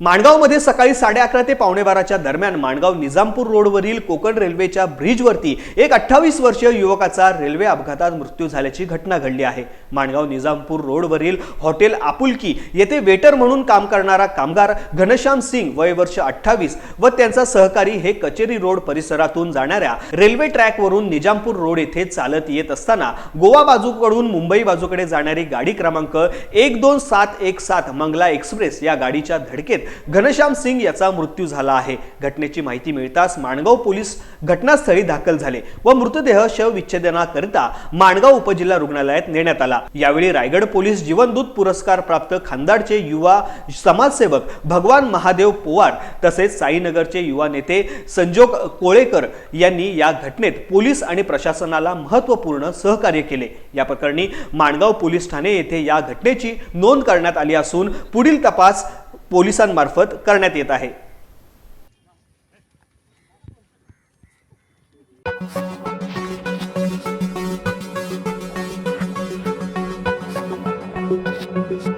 माणगावमध्ये सकाळी साडे अकरा ते पावणे बाराच्या दरम्यान माणगाव निजामपूर रोडवरील कोकण रेल्वेच्या ब्रिजवरती एक अठ्ठावीस वर्षीय युवकाचा रेल्वे अपघातात मृत्यू झाल्याची घटना घडली आहे. माणगाव निजामपूर रोडवरील हॉटेल आपुलकी येथे वेटर म्हणून काम करणारा कामगार घनश्याम सिंग वय वर्ष अठ्ठावीस व त्यांचा सहकारी हे कचेरी रोड परिसरातून जाणाऱ्या रेल्वे ट्रॅकवरून निजामपूर रोड येथे चालत येत असताना गोवा बाजूकडून मुंबई बाजूकडे जाणारी गाडी क्रमांक एक दोन सात एक सात मंगला एक्सप्रेस या गाडीच्या धडकेत घनश्याम सिंग याचा मृत्यू झाला आहे. घटनेची माहिती मिळताच माणगाव पोलीस घटनास्थळी दाखल झाले व मृतदेह शवविच्छेदनाकरिता माणगाव उपजिल्हा रुग्णालयात नेण्यात आला. यावेळी रायगड पोलीस जीवनदूत पुरस्कार प्राप्त खांदाडचे युवा समाजसेवक भगवान महादेव पोवार तसेच साईनगरचे युवा नेते संजोग कोळेकर यांनी या घटनेत पोलीस आणि प्रशासनाला महत्त्वपूर्ण सहकार्य केले. या प्रकरणी माणगाव पोलीस ठाणे येथे या घटनेची नोंद करण्यात आली असून पुढील तपास पोलिसांमार्फत करण्यात येत आहे. Thank